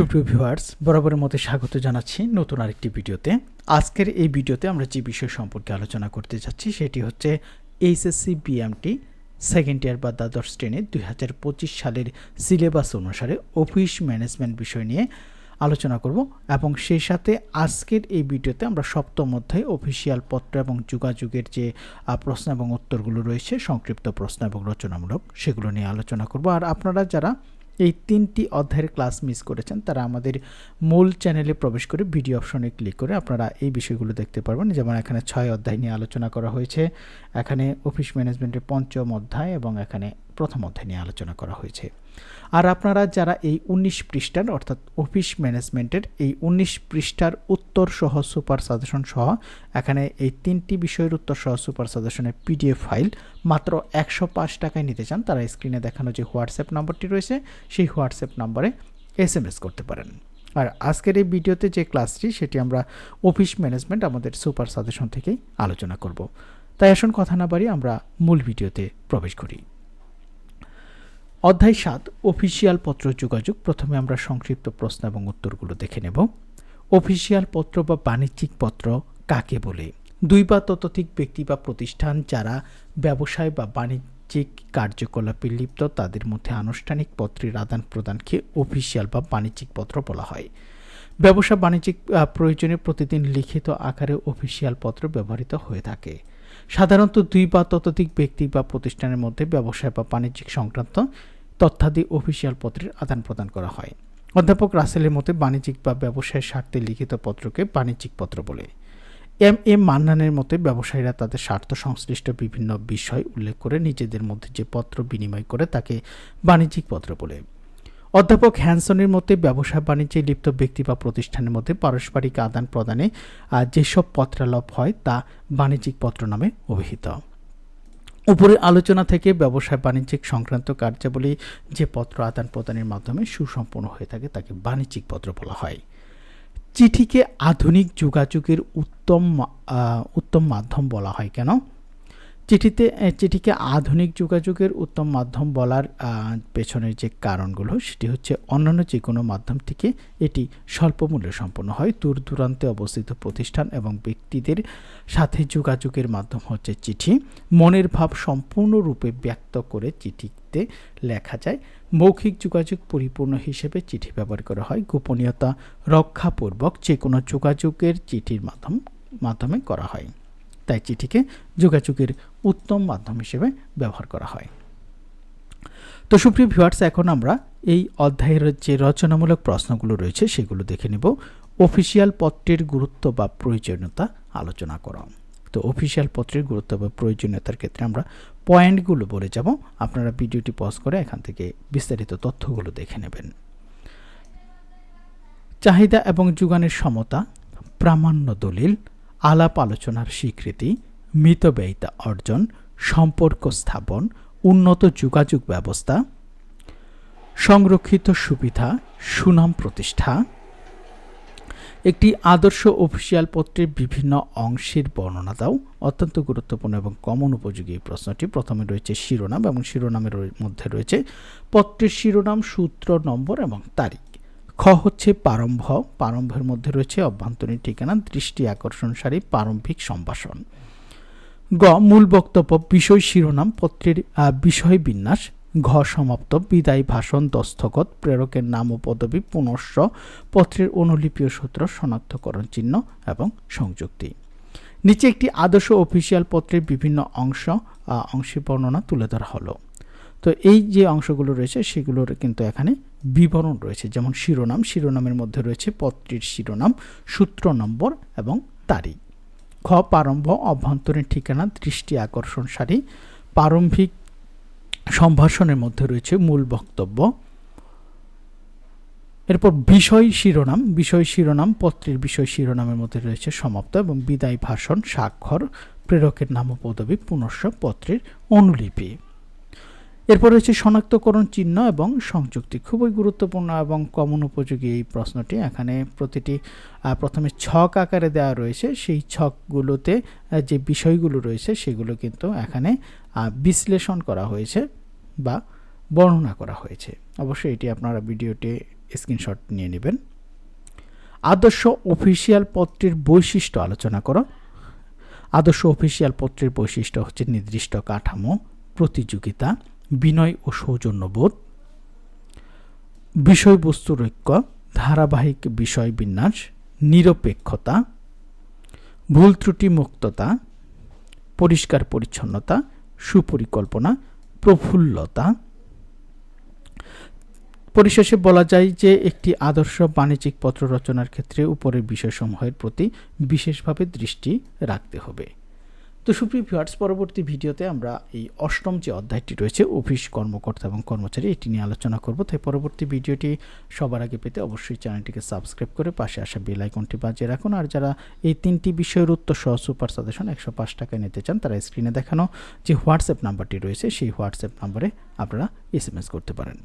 সুপ্রিয় ভিউয়ার্স, বরাবরের মতো স্বাগত জানাচ্ছি নতুন আরেকটি ভিডিওতে। আজকের এই ভিডিওতে আমরা যে বিষয় সম্পর্কে আলোচনা করতে যাচ্ছি, সেটি হচ্ছে এইচএসসি বিএমটি সেকেন্ড ইয়ার বা দ্বাদশ শ্রেণির দুই হাজার পঁচিশ সালের সিলেবাস অনুসারে অফিস ম্যানেজমেন্ট বিষয় নিয়ে আলোচনা করব এবং সেই সাথে আজকের এই ভিডিওতে আমরা সপ্তম অধ্যায় অফিসিয়াল পত্র এবং যোগাযোগের যে প্রশ্ন এবং উত্তরগুলো রয়েছে, সংক্ষিপ্ত প্রশ্ন এবং রচনামূলক, সেগুলো নিয়ে আলোচনা করব। আর আপনারা যারা এই তিনটি অধ্যায়ের ক্লাস মিস করেছেন, তারা আমাদের মূল চ্যানেলে প্রবেশ করে ভিডিও অপশনে ক্লিক করে আপনারা এই বিষয়গুলো দেখতে পারবেন। যেমন এখানে ছয় অধ্যায় নিয়ে আলোচনা করা হয়েছে, এখানে অফিস ম্যানেজমেন্টের পঞ্চম অধ্যায় এবং এখানে প্রথম অধ্যায় নিয়ে আলোচনা করা হয়েছে। আর আপনারা যারা এই উনিশ পৃষ্ঠার, অর্থাৎ অফিস ম্যানেজমেন্টের এই উনিশ পৃষ্ঠার উত্তর সহ সুপার সাজেশন সহ, এখানে এই তিনটি বিষয়ের উত্তর সহ সুপার সাজেশনের পিডিএফ ফাইল মাত্র একশো পাঁচ টাকায় নিতে চান, তারা স্ক্রিনে দেখানো যে হোয়াটসঅ্যাপ নাম্বারটি রয়েছে, সেই হোয়াটসঅ্যাপ নাম্বারে এস এম এস করতে পারেন। আর আজকের এই ভিডিওতে যে ক্লাসটি, সেটি আমরা অফিস ম্যানেজমেন্ট আমাদের সুপার সাজেশন থেকেই আলোচনা করব। তাই আসুন কথা না বাড়ি আমরা মূল ভিডিওতে প্রবেশ করি। অধ্যায় সাত অফিসিয়াল পত্র যোগাযোগ। প্রথমে আমরা সংক্ষিপ্ত প্রশ্ন এবং উত্তরগুলো দেখে নেব। অফিসিয়াল পত্র বা বাণিজ্যিক পত্র কাকে বলে? দুই বা ততোধিক ব্যক্তি বা প্রতিষ্ঠান যারা ব্যবসায় বা বাণিজ্যিক কার্যকলাপে লিপ্ত, তাদের মধ্যে আনুষ্ঠানিক পত্রের আদান প্রদানকে অফিসিয়াল বা বাণিজ্যিক পত্র বলা হয়। ব্যবসা বাণিজ্যিক প্রয়োজনে প্রতিদিন লিখিত আকারে অফিসিয়াল পত্র ব্যবহৃত হয়ে থাকে। সাধারণত দুই বা ততোধিক ব্যক্তি বা প্রতিষ্ঠানের মধ্যে ব্যবসায় বা বাণিজ্যিক সংক্রান্ত তথ্যাদি অফিসিয়াল পত্রের আদান প্রদান করা হয়। অধ্যাপক রাসেলের মতে বাণিজ্যিক বা ব্যবসায়ের স্বার্থে লিখিত পত্রকে বাণিজ্যিক পত্র বলে। এম এম মান্নানের মতে ব্যবসায়ীরা তাদের স্বার্থ সংশ্লিষ্ট বিভিন্ন বিষয় উল্লেখ করে নিজেদের মধ্যে যে পত্র বিনিময় করে তাকে বাণিজ্যিক পত্র বলে। অধ্যাপক হ্যানসনের মতে ব্যবসা বাণিজ্যে লিপ্ত ব্যক্তি বা প্রতিষ্ঠানের মধ্যে পারস্পরিক আদান প্রদানে যেসব পত্রালাপ হয় তা বাণিজ্যিক পত্র নামে অভিহিত। উপরের আলোচনা থেকে ব্যবসায় বাণিজ্যিক সংক্রান্ত কার্যাবলী যে পত্র আদান প্রদানের মাধ্যমে সুসম্পন্ন হয়ে থাকে তাকে বাণিজ্যিক পত্র বলা হয়। চিঠিকে আধুনিক যোগাযোগের উত্তম উত্তম মাধ্যম বলা হয় কেন? চিঠিতে চিঠিকে আধুনিক যোগাযোগের উত্তম মাধ্যম বলার পেছনের যে কারণগুলো সেটি হচ্ছে অন্যান্য যে কোনো মাধ্যম থেকে এটি স্বল্প মূল্যে সম্পন্ন হয়। দূর দূরান্তে অবস্থিত প্রতিষ্ঠান এবং ব্যক্তিদের সাথে যোগাযোগের মাধ্যম হচ্ছে চিঠি। মনের ভাব সম্পূর্ণরূপে ব্যক্ত করে চিঠিতে লেখা যায়। মৌখিক যোগাযোগ পরিপূর্ণ হিসেবে চিঠি ব্যবহার করা হয়। গোপনীয়তা রক্ষাপূর্বক যে কোনো যোগাযোগের চিঠির মাধ্যম, মাধ্যমে করা হয়। তাই চিঠিকে যোগাযোগের উত্তম মাধ্যম হিসেবে ব্যবহার করা হয়। তো সুপ্রিয় ভিউয়ার্স এখন আমরা এই অধ্যায়ের যে রচনামূলক প্রশ্নগুলো রয়েছে সেগুলো দেখে নেব। অফিসিয়াল পত্রের গুরুত্ব বা প্রয়োজনীয়তা আলোচনা করা। তো অফিসিয়াল পত্রের গুরুত্ব বা প্রয়োজনীয়তার ক্ষেত্রে আমরা পয়েন্টগুলো বলে যাব। আপনারা ভিডিওটি পজ করে এখান থেকে বিস্তারিত তথ্যগুলো দেখে নেবেন। চাহিদা এবং যোগানের সমতা, প্রামাণ্য দলিল আলাপ আলোচনার স্বীকৃতি, মিতব্যয়িতা অর্জন, সম্পর্ক স্থাপন, উন্নত যোগাযোগ ব্যবস্থা, সংরক্ষিত সুবিধা, সুনাম প্রতিষ্ঠা, একটি আদর্শ অফিসিয়াল পত্রের বিভিন্ন অংশের বর্ণনা দাও। অত্যন্ত গুরুত্বপূর্ণ এবং কমন উপযোগী এই প্রশ্নটি। প্রথমে রয়েছে শিরোনাম এবং শিরোনামের মধ্যে রয়েছে পত্রের শিরোনাম, সূত্র, নম্বর এবং তারিখ। খ হচ্ছে প্রারম্ভ, প্রারম্ভের মধ্যে রয়েছে অভ্যন্তরীণ ঠিকানা, দৃষ্টি আকর্ষণসারী প্রারম্ভিক সম্ভাষণ। গ, মূল বক্তব্য, বিষয় শিরোনাম, পত্রের বিষয় বিন্যাস। ঘ, সমাপ্ত, বিদায় ভাষণ, দস্তখত, প্রেরকের নাম ও পদবি পুনশ্চ পত্রের অনুলিপি ও সূত্র, শনাক্তকরণ চিহ্ন এবং সংযুক্তি। নিচে একটি আদর্শ অফিসিয়াল পত্রের বিভিন্ন অংশ অংশের বর্ণনা তুলে ধরা হলো। তো এই যে অংশগুলো রয়েছে, সেগুলোর কিন্তু এখানে বিবরণ রয়েছে, যেমন শিরোনাম, শিরোনামের মধ্যে রয়েছে পত্রের শিরোনাম, সূত্র নম্বর এবং তারিখ। খ প্রারম্ভ, অভ্যন্তরীণ ঠিকানা, দৃষ্টি আকর্ষণ সারি, প্রারম্ভিক সম্ভাষণের মধ্যে রয়েছে মূল বক্তব্য। এরপর বিষয় শিরোনাম বিষয় শিরোনাম, পত্রের বিষয় শিরোনামের মধ্যে রয়েছে সমাপ্ত এবং বিদায় ভাষণ, স্বাক্ষর, প্রেরকের নাম পদবি পুনশ্চ পত্রের অনুলিপি। এরপর রয়েছে শনাক্তকরণ চিহ্ন এবং সংযুক্তি। খুবই গুরুত্বপূর্ণ এবং কমন উপযোগী এই প্রশ্নটি। এখানে প্রতিটি প্রথমে ছক আকারে দেওয়া রয়েছে। সেই ছকগুলোতে যে বিষয়গুলো রয়েছে সেগুলো কিন্তু এখানে বিশ্লেষণ করা হয়েছে বা বর্ণনা করা হয়েছে। অবশ্যই এটি আপনারা ভিডিওটি স্ক্রিনশট নিয়ে নেবেন। আদর্শ অফিসিয়াল পত্রের বৈশিষ্ট্য আলোচনা করো। আদর্শ অফিসিয়াল পত্রের বৈশিষ্ট্য হচ্ছে নির্দিষ্ট কাঠামো, প্রতিযোগিতা বিনয় ও সৌজন্যবোধ। বিষয়বস্তুর ঐক্য ধারাবাহিক বিষয় বিন্যাস, নিরপেক্ষতা, ভুল ত্রুটি মুক্ততা, পরিষ্কার পরিচ্ছন্নতা, সুপরিকল্পনা, প্রফুল্লতা। পরিশেষে বলা যায় যে, একটি আদর্শ বাণিজ্যিক পত্র রচনার ক্ষেত্রে উপরের বিষয়সমূহের প্রতি বিশেষভাবে দৃষ্টি রাখতে হবে। তো সুপ্রিয় ভিউয়ার্স পরবর্তী ভিডিওতে আমরা এই অষ্টম যে অধ্যায়টি রয়েছে, অফিস কর্মকর্তা এবং কর্মচারী, এটি নিয়ে আলোচনা করব। তাই পরবর্তী ভিডিওটি সবার আগে পেতে অবশ্যই চ্যানেলটিকে সাবস্ক্রাইব করে পাশে আসা বেল আইকনটি বাজিয়ে রাখুন। আর যারা এই তিনটি বিষয়ের উত্তর সহ সুপার সাজেশন একশো পাঁচ টাকায় নিতে চান, তারা স্ক্রিনে দেখানো যে হোয়াটসঅ্যাপ নাম্বারটি রয়েছে, সেই হোয়াটসঅ্যাপ নাম্বারে আপনারা এস করতে পারেন।